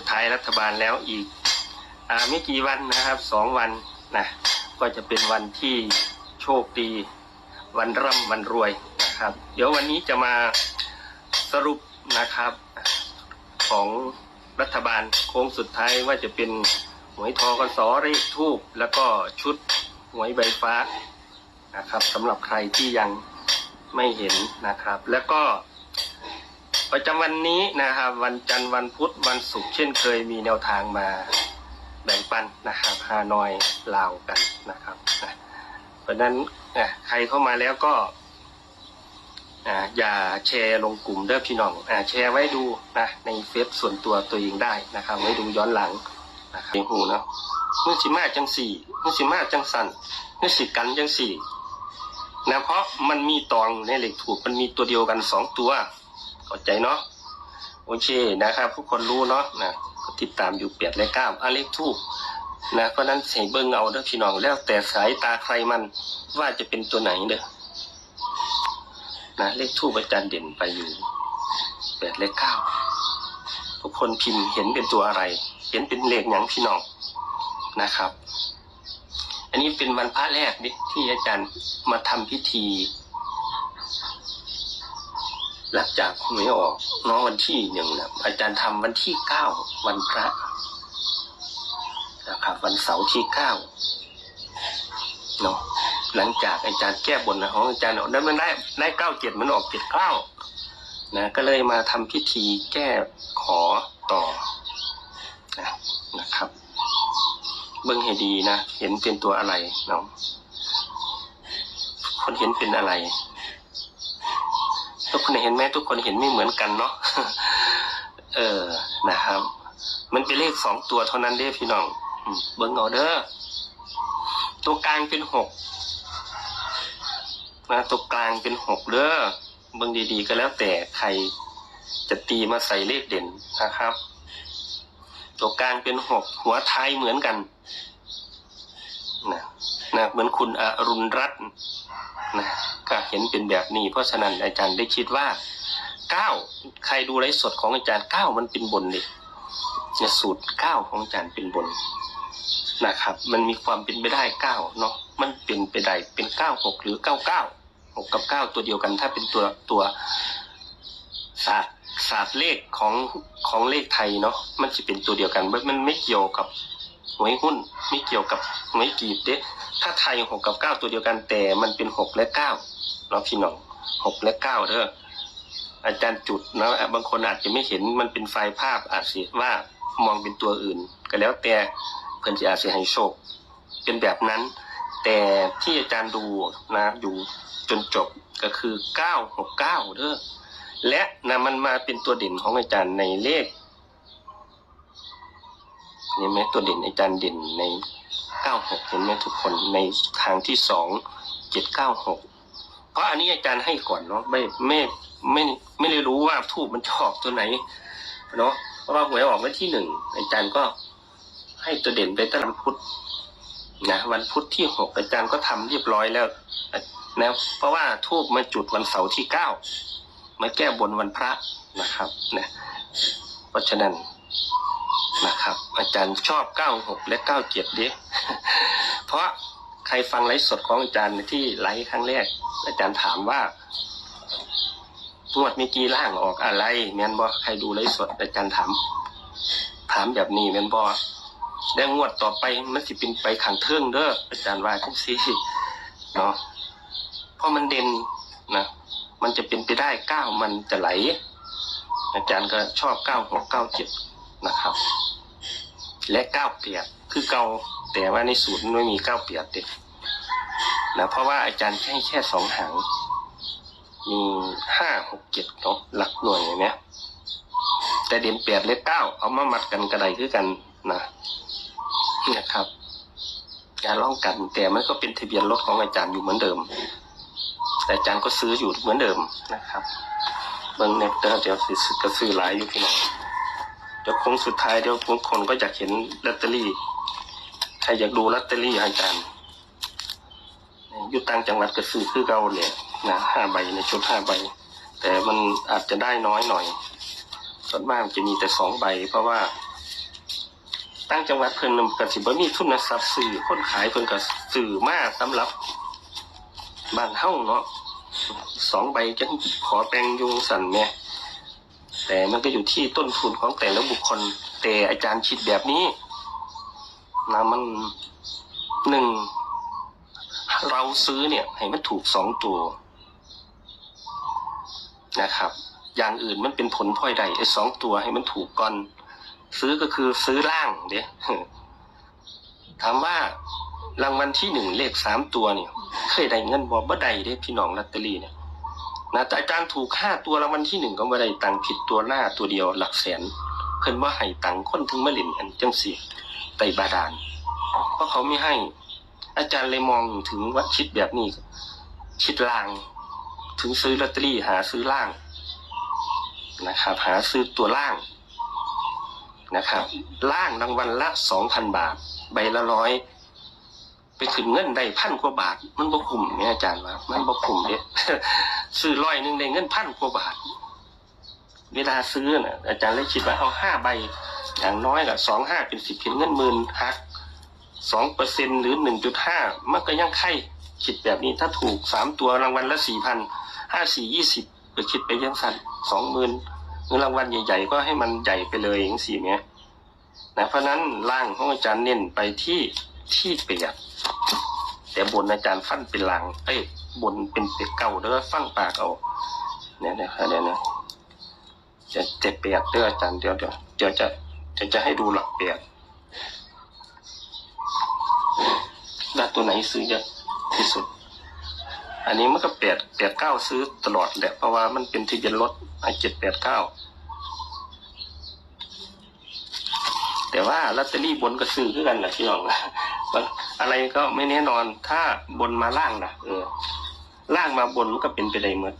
สุดท้ายรัฐบาลแล้วอีกอไม่กี่วันนะครับสองวันนะก็จะเป็นวันที่โชคดี วันร่ำวันรวยนะครับ เดี๋ยววันนี้จะมาสรุปนะครับของรัฐบาลโค้งสุดท้ายว่าจะเป็นหวยทอกสเลขทูบแล้วก็ชุดหวยใบฟ้านะครับสำหรับใครที่ยังไม่เห็นนะครับ แล้วก็ ประจำวันนี้นะครับวันจันทร์วันพุธวันศุกร์เช่นเคยมีแนวทางมาแบ่งปันนะครับฮานอยลาวกันนะครับเพราะนั้นใครเข้ามาแล้วก็อย่าแชร์ลงกลุ่มเด้อพี่น้องอแชร์ไว้ดูนะในเฟซส่วนตัวตัวเองได้นะครับไว้ดูย้อนหลังนะครับเพียงหูเนาะเมื่อสิมาจังสี่เมื่อสิมาจังสันเมื่อสิกันจังสี่นะเพราะมันมีตองในเหล็กถูกมันมีตัวเดียวกันสองตัว เข้าใจเนาะโอเคนะครับทุกคนรู้เนาะนะก็ติดตามอยู่เปียดและก้ามอาเล็กทูบนะเพราะนั้นใส่เบิ้งเอาเด้อพี่น้องแล้วแต่สายตาใครมันว่าจะเป็นตัวไหนเด้อนะเลขทูบอาจารย์เด่นไปอยู่แปดและเก้าทุกคนพิมพ์เห็นเป็นตัวอะไร เห็นเป็นเลขอย่างพี่น้องนะครับ อันนี้เป็นวันพระแรกดิที่อาจารย์มาทำพิธี หลังจากหวยออกน้องวันที่หนึ่งนะอาจารย์ทำวันที่เก้าวันพระนะครับ วันเสาร์ที่เก้าเนาะหลังจากอาจารย์แก้บนนะของอาจารย์นั้นมันได้ได้เก้าเจ็ดมันออกเจ็ดเก้านะก็เลยมาทำพิธีแก้ขอต่อนะนะครับ เบิ่งให้ดีนะ เห็นเป็นตัวอะไรเนาะคนเห็นเป็นอะไร ทุกคนเห็นไหมทุกคนเห็นไม่เหมือนกันเนาะเออนะครับ มันเป็นเลขสองตัวเท่านั้นเด้พี่น้องเบิ้งเอาเด้อตัวกลางเป็นหกนะตัวกลางเป็นหกเด้อเบิ้งดีๆก็แล้วแต่ใครจะตีมาใส่เลขเด่นนะครับ ตัวกลางเป็นหกหัวท้ายเหมือนกันนะนะเหมือนคุณอรุณรัตน์นะ ก็เห็นเป็นแบบนี้ เพราะฉะนั้นอาจารย์ได้คิดว่าเก้าใครดูไลฟ์สดของอาจารย์เก้ามันเป็นบนเลยเนี่ยสูตรเก้าของอาจารย์เป็นบนนะครับ มันมีความเป็นไปได้เก้าเนาะมันเป็นไปได้เป็นเก้าหกหรือเก้าเก้าหกกับเก้าตัวเดียวกัน ถ้าเป็นตัวตัวศาสตร์ศาสตร์เลขของของเลขไทยเนาะมันจะเป็นตัวเดียวกันมันมันไม่เกี่ยวกับหวยหุ้นไม่เกี่ยวกับหวยกีบเด้ถ้าไทยหกกับเก้าตัวเดียวกันแต่มันเป็นหกและเก้า เนาะพี่น้องหกและเก้าเด้ออาจารย์จุดนะบางคนอาจจะไม่เห็นมันเป็นไฟล์ภาพอาจสิว่ามองเป็นตัวอื่น ก็แล้วแต่เพื่อนจะอาจจะให้โชค เป็นแบบนั้น แต่ที่อาจารย์ดูนะอยู่จนจบก็คือเก้าหกเก้าเด้อและนะมันมาเป็นตัวเด่นของอาจารย์ในเลขเห็นไหมตัวเด่นอาจารย์เด่นใน96เห็นไหมทุกคนในทางที่สอง796เพ ราะอันนี้อาจารย์ให้ก่อนเนาะไม่ไม่ไม่ไม่ได้รู้ว่าทูบมันจะออกตัวไหนเนาะเพราะว่าหวยออกวันที่หนึ่งอาจารย์ก็ให้ตัวเด่นไปตั้งวันพุธนะวันพุธที่หกอาจารย์ก็ทำเรียบร้อยแล้วนะเพราะว่าทูบมาจุดวันเสาร์ที่เก้ามาแก้บนวันพระนะครับนะเพราะฉะนั้นนะครับ อาจารย์ชอบ96และ97ดิเพราะ ใครฟังไลฟ์สดของอาจารย์ที่ไลฟ์ครั้งแรก อาจารย์ถามว่างวดเมื่อกี้ล่างออกอะไรแมนบอใครดูไลฟ์สดอาจารย์ถาม ถามแบบนี้แมนบอแล้งวดต่อไปมันสิเป็นไปขังเทิงเด้ออาจารย์ว่าทั้งสี่เนาะเพราะมันเด่นนะมันจะเป็นไปได้เก้ามันจะไหล อาจารย์ก็ชอบเก้าหกเก้าเจ็ดนะครับ และเก้าเปียกคือเก่า แต่ว่าในสูตรมันไม่มีเก้าเปียกเด็ดนะเพราะว่าอาจารย์ให้แค่สองหางมีห้าหกเจ็ดเนาะหลักหน่วยอย่างเนี้ยแต่เด่นแปดและเก้าเอามามัดกันกระไดคือกันนะนี่ยครับอย่าล่องกันแต่มันก็เป็นทะเบียนรถของอาจารย์อยู่เหมือนเดิม แต่อาจารย์ก็ซื้ออยู่เหมือนเดิมนะครับเบิ่งเน็ตเดี๋ยวเดี๋ยวสิซื้อก็ซื้อหลายอยู่พี่น้องเดี๋ยวคงสุดท้ายเดี๋ยวคนก็อยากเห็นลอตเตอรี่ รอยากดูลอตเตอรี่อาจารย์อยู่ต่างจังหวัดก็ซื้อคือเก่าเนี่ยนะห้าใบในชุดห้าใบ แต่มันอาจจะได้น้อยหน่อย ส่วนมากจะมีแต่สองใบ เพราะว่าตั้งจังหวัดเพิ่นนำกับสิบ่มีทุนทรัพย์สื่อคนขายเพิ่นก็สื่อมาสำหรับบ้านเฮาเนาะสองใบจังขอแปลงยุงสันแม่แต่มันก็อยู่ที่ต้นทุนของแต่ละบุคคล แต่อาจารย์คิดแบบนี้ นะมันหนึ่งเราซื้อเนี่ย ให้มันถูกสองตัวนะครับ อย่างอื่นมันเป็นผลพลอยใดไอ้สองตัวให้มันถูกก่อน ซื้อก็คือซื้อล่างเด้ถามว่ารางวัลที่หนึ่งเลขสามตัวเนี่ย เคยได้เงินบอบ่ได้เด้พี่น้องลอตเตอรี่เนี่ยนะแต่อาจารย์ถูกห้าตัวรางวัลที่หนึ่งก็ไม่ได้ตังค์ผิดตัวหน้าตัวเดียวหลักแสน เพิ่นว่าให้ตังค์คนถึงมาเล่นอันจังสิไตบาดาลเพราะเขาไม่ให้ อาจารย์เลยมองถึงวัดคิดแบบนี้ คิดล่าง ถึงซื้อลอตเตอรี่หาซื้อล่างนะครับ หาซื้อตัวล่างนะครับ ล่างรางวัลละสองพันบาท ใบละร้อยไปขึ้นเงินได้พันกว่าบาท มันบ่คุ้มเนี่ยอาจารย์ว่า มันบ่คุ้มเด้ซื้อร้อยหนึ่งได้เงินพันกว่าบาท เวลาซื้อน่ะอาจารย์เลยคิดว่าเอาห้าใบ อย่างน้อยละสองห้าเป็นสิบเป็นเงินหมื่นหักสองเปอร์เซ็นหรือหนึ่งจุดห้ามันก็ยังไข่คิดแบบนี้ถ้าถูกสามตัวรางวัลละสี่พันห้าสี่ยี่สิบก็คิดไปยังสั่นสองหมื่นเงินรางวัลใหญ่ๆ ก็ให้มันใหญ่ไปเลยอย่างสี่เนี้ยนะเพราะนั้นล่างของอาจารย์เน้นไปที่ที่เปียกแต่บนอาจารย์ฟันเป็นลางเอ้ยบนเป็นเปียกเก่าเด้อฟังปากเอาเนี่ยเนี่ยเดี๋ยวนะ จะเจ็บเปียกเด้ออาจารย์เดี๋ยวเดี๋ยวเดี๋ยวจะจะจะให้ดูหลักเปียกว่าตัวไหนซื้อเยอะที่สุด อันนี้มันก็แปดแปดเก้าซื้อตลอดแหละเพราะว่ามันเป็นทะเบียนรถไอเจ็ดแปดเก้าแต่ว่าลอตเตอรี่บนก็ซื้อคือกันนะพี่น้องอะไรก็ไม่แน่นอนถ้าบนมาล่างนะเออล่างมาบนมันก็เป็นไปได้หมด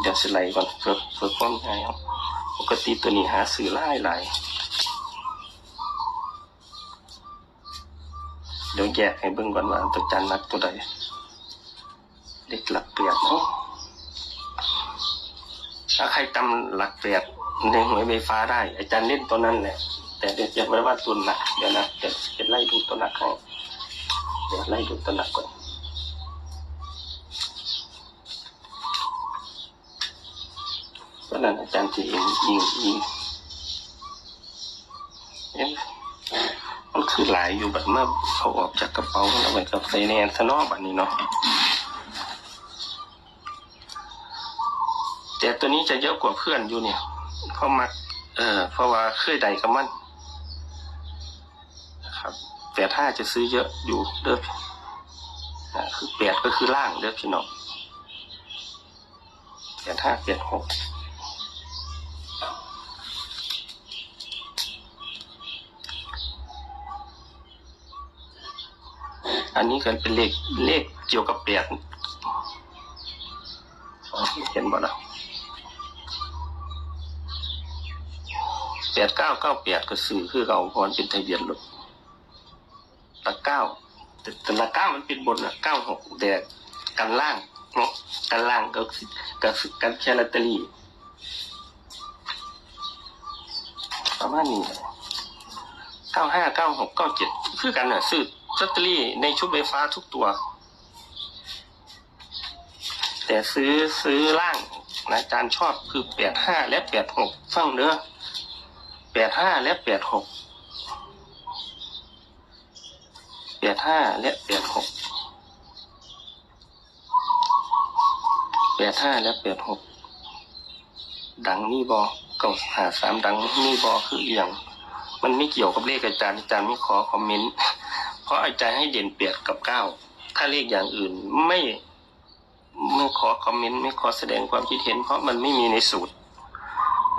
เดี๋ยวสไลด์ก่อนเพื่อเพื่อความง่ายครับ ปกติตัวนี้หาซื้อหลายหลายเดี๋ยวแยกให้เบิ่งก่อนว่าตัวจันนักตัวใดเด็กหลักเปียกเนาะถ้าใครจำหลักเปียกในหวยไฟฟ้าได้ อาจารย์เล่นตัวนั้นแหละ แต่เดี๋ยวจะไม่ว่าตัวหนักเดี๋ยวนะเดี๋ยวจะไล่ดูตัวหนักให้เดี๋ยวไล่ดูตัวหนักก่อน นั้นอาจารย์จะยิงยิงยิงเอ๊ะมันคือหลายอยู่แบบเมื่อเขาออกจากกระเป๋าแล้วไปกับไฟแนนซะนอกแบบนี้เนาะแต่ตัวนี้จะเยอะกว่าเพื่อนอยู่เนี่ยเพราะมักเออเพราะว่าเคยใดกับมันนะครับแต่ถ้าจะซื้อเยอะอยู่เด้อคือแปดก็คือล่างเด้อพี่น้องแต่ถ้าเปลี่ยนหก อันนี้ก็เป็นเลขเลขเกี่ยวกับแปดเห็นบ่ล่ะแปดเก้าเก้าแปดก็ซื้อคือเราพราะมันเป็นทะเบียนรถละเก้าแต่ต่ละเก้ามันเป็นบนละเก้าหกแต่กันล่างเนาะกันล่างก็ก็คือกันแค่ลอตเตอรี่ประมาณนี้เก้าห้าเก้าหกเก้าเจ็ดคือกันน่ะซื้อ ลอตเตอรี่ในชุดไฟฟ้าทุกตัว แต่ซื้อซื้อล่างนะอาจารย์ชอบคือแปดห้าและแปดหกฟังเด้อแปดห้าและแปดหกแปดห้าและแปดหกแปดห้าและแปดหกดังนี่บอเก้าหาสามดังนี่บอคืออหย่างมันไม่เกี่ยวกับเลขอาจารย์อาจารย์ไม่ขอคอมเมนต์ เพราะอาจารย์ให้เด่นแปดกับเก้าถ้าเลขอย่างอื่นไม่ไม่ขอคอมเมนต์ไม่ขอแสดงความคิดเห็น เพราะมันไม่มีในสูตร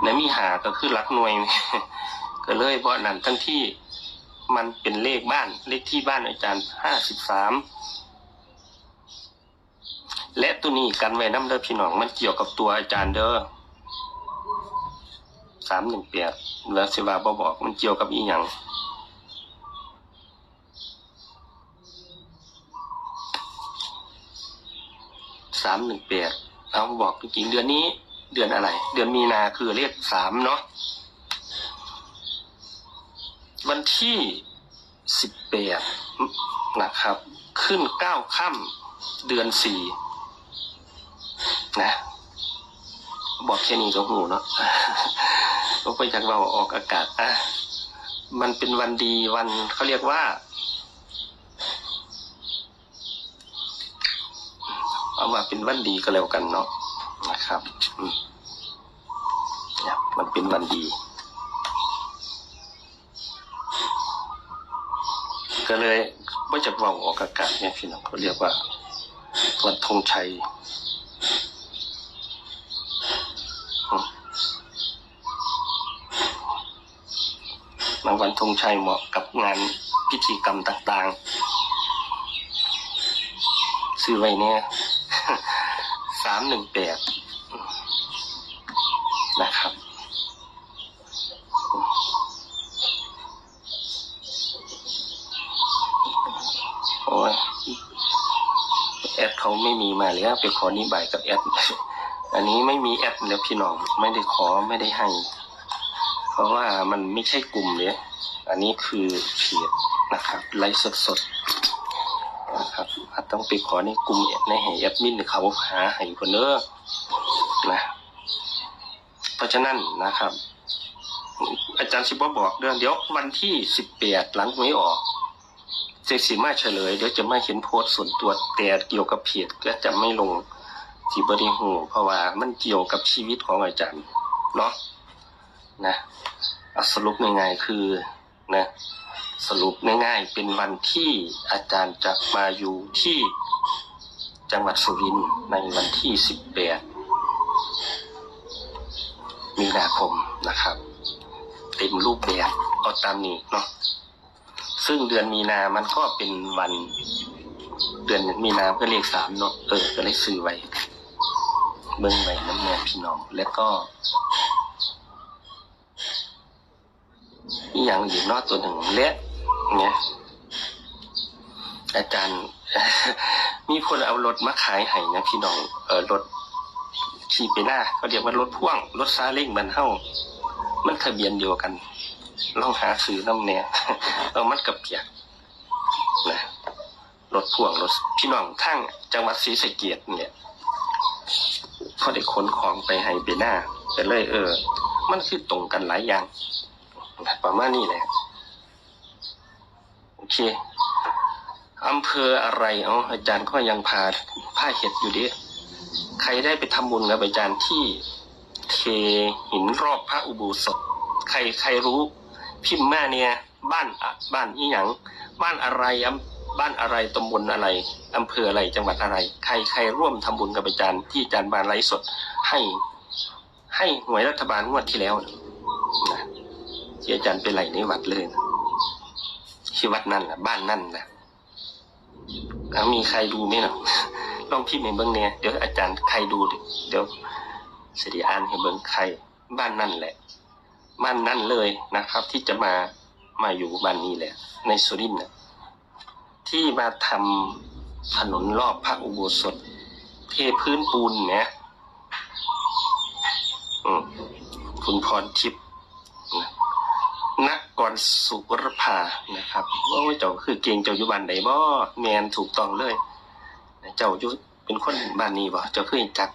ในมีหาก็คือหลักหน่วย ก็เลยเพราะนั้นทั้งที่มันเป็นเลขบ้านเลขที่บ้านอาจารย์ห้าสิบสามและตัวนี้กันไว้น้ำเด้อพี่น้องมันเกี่ยวกับตัวอาจารย์เด้อสามหนึ่งเปียกแล้วสิว่าบอบอกมันเกี่ยวกับอีหยังามหนึ่งเปียเอาบอกจริงเดือนนี้ เดือนอะไร เดือนมีนาคือเลขสามเนาะวันที่สิบแปดนะครับ ขึ้นเก้าค่ำเดือนสี่นะบอกแค่นี้ก็หูเนาะก็ไปจากเราออกอากาศอะมันเป็นวันดีวันเขาเรียกว่า เอามาเป็นวันดีก็แล้วกันเนาะนะครับเนี่ยมันเป็นวันดี ก็เลยว่าจะว่าออกอากาศเนี่ยพี่น้องเขาเรียกว่าวันธงชัยมาวัลธงชัยเหมาะกับงานพิธีกรรมต่างๆ ซื้อไว้เนี่ย สามหนึ่งแปดนะครับโอ้ยแอดเขาไม่มีมาแล้วไปขอนิบายกับแอดอันนี้ไม่มีแอดแล้วพี่น้องไม่ได้ขอไม่ได้ให้ เพราะว่ามันไม่ใช่กลุ่มเลยอันนี้คือเพจนะครับไลฟ์สดๆ นะครับอาจต้องไปขอในกลุ่มในให้แอดมินเขาหาให้คนเนอะนะ เพราะฉะนั้นนะครับ อาจารย์สิบบอกเดือนเดี๋ยววันที่สิบแปดหลังหวยออกเจสิมาเฉลยเดี๋ยวจะไม่เห็นโพสต์ส่วนตัวแต่เกี่ยวกับเพจก็จะไม่ลงสีบริหูเพราะว่ามันเกี่ยวกับชีวิตของอาจารย์เนาะนะสรุปง่ายๆคือนะ สรุปง่ายๆ เป็นวันที่อาจารย์จะมาอยู่ที่จังหวัดสุรินทร์ในวันที่สิบแปดมีนาคมนะครับ เต็มรูปแบบเอาตามนี้เนาะซึ่งเดือนมีนามันก็เป็นวัน เดือนมีนาก็เลขสามเนาะเออ ก็เลยซื้อไว้ เบิ่งไว้น้ำแม่พี่น้อง แล้วก็อีกอย่างอยู่นอกตัวหนึ่งและ เนี่ยอาจารย์ มีคนเอารถมาขายให้นะพี่น้อง เออรถขี่ไปหน้าเขาเรียกว่ารถพ่วง รถซาเล้งมันเท่ามันทะเบียนเดียวกันลองหาซื้อน้ำเนี่ยเอามันกับเปียกนะรถพ่วงรถพี่น้องทั้งจังหวัดศรีสะเกียดเนี่ยพอได้ขนของไปให้เบหน้าก็เลย เออ มันคือตรงกันหลายอย่างประมาณนี้แหละ เคอำเภออะไรเอาอาจารย์ก็ยังพาผ้าเห็ดอยู่ดิใครได้ไปทำบุญกับอาจารย์ที่เทหินรอบพระอุโบสถ ใครใครรู้ พิมพ์มาเนี่ย บ้านอะบ้านอีหยังบ้านอะไรอำบ้านอะไรตำบลอะไรอำเภออะไรจังหวัดอะไร ใครใครร่วมทำบุญกับอาจารย์ที่อาจารย์บานไลฟ์สด ให้ ให้หน่วยรัฐบาลงวดที่แล้วนะนะที่อาจารย์ไปไหลในวัดเลยนะ ที่วัดนั่นแหละบ้านนั่นแหละแล้วมีใครดูไหมนะลองพิมพ์ให้เบิ้งเนี่ยเดี๋ยวอาจารย์ใครดูดิเดี๋ยวสิริอ่านให้เบิ้งใครบ้านนั่นแหละ บ้านนั่นเลยนะครับ ที่จะมามาอยู่บ้านนี้แหละ ในสุรินทร์ที่มาทำถนนรอบพระอุโบสถเทพื้นปูนเนี่ยอืมคุณพรทิพย์นะ นักกรสุรภานะครับว่าเจ้าคือเก่งเจ้าอยู่บ้านใดบ่แมนถูกต้องเลย เจ้าอยู่เป็นคนบ้านนี้บ่เจ้าคือจัก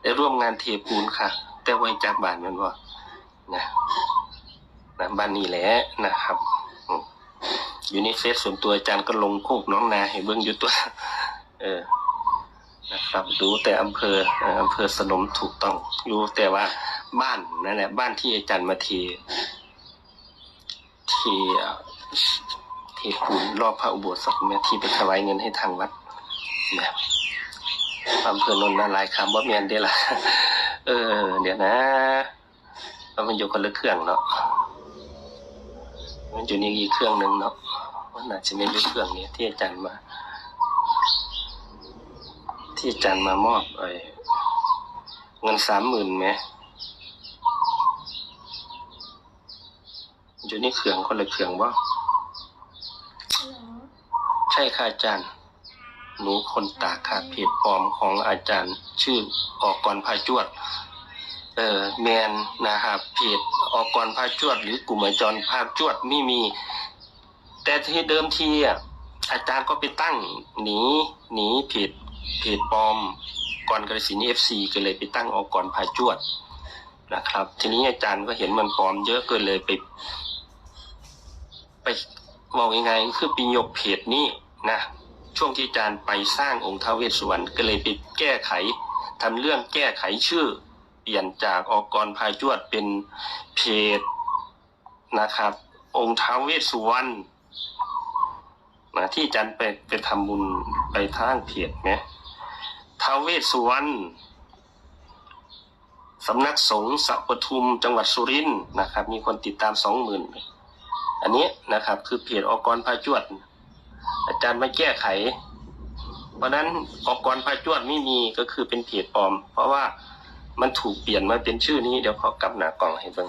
ได้ร่วมงานเทปูนค่ะ แต่ว่าจักบ้านมันบ่นะนะบ้านนี้แหละนะครับอยู่ในเฟซส่วนตัวอาจารย์ก็ลงโคกน้องนาให้เบิ่งอยู่ตัว เออนะครับดูแต่อำเภออ่ออำเภอสนมถูกต้องรู้แต่ว่าบ้านนั่นแหละบ้านที่อาจารย์มาเทเทเอ่อเทปูนรอบพระอุโบสถเนี่ยที่ไปถวายเงินให้ทางวัดเนี่ยอำเภอนนท์นารายคำว่าเมียนเด้ล่ะเออ เดี๋ยวนะเอามันอยู่คนละเครื่องเนาะมันอยู่นี่อีกเครื่องหนึ่งเนาะมันน่าจะไม่ใช่เครื่องนี้ที่อาจารย์มา ที่อาจารย์มามอบไอ้เงินสามหมื่นไหม อยู่นี่เครื่องคนละเครื่องว่าฮัลโหลใช่ค่ะอาจารย์ หนูคนตากค่ะเพจปลอมของอาจารย์ ชื่อออกก่อนพาจวด เออแมนนะครับเพจอกรภาคจวด หรือกลุ่มอาจารย์ภาคจวดไม่มี แต่ที่เดิมทีอะอาจารย์ก็ไปตั้งหนีหนีเพจเพจปลอมก่อนกระสินเอฟซีก็เลยไปตั้งอกรภาคจวดนะครับ ทีนี้อาจารย์ก็เห็นมันปลอมเยอะก็เลยไป ไปบอกยังไงคือปียกเพจนี้นะช่วงที่อาจารย์ไปสร้างองค์ท้าวเวสสุวรรณก็เลยไปแก้ไขทำเรื่องแก้ไขชื่อ เปลี่ยนจากอกรพายจวดเป็นเพจนะครับ องค์ท้าวเวสสุวรรณนะที่อาจารย์ไปไปทำบุญไปทางเพจไหมท้าวเวสสุวรรณสำนักสงฆ์สัปทุมจังหวัดสุรินทร์นะครับ มีคนติดตามสองหมื่น อันนี้นะครับคือเพจอกรพาจวด อาจารย์มาแก้ไข เพราะนั้นอกรพาจวดไม่มีก็คือเป็นเพจปลอม เพราะว่ามันถูกเปลี่ยนมาเป็นชื่อนี้เดี๋ยวเขากลับหน้ากล่องให้เบิ่ง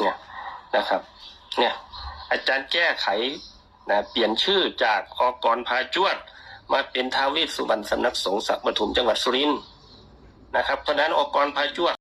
เนี่ยนะครับ เนี่ย อาจารย์แก้ไขนะเปลี่ยนชื่อจากอกรพาจวด มาเป็นทาวเวสสุวรรณสำนักสงฆ์สักปทุมจังหวัดสุรินทร์นะครับ เพราะฉะนั้นอกรพาจวด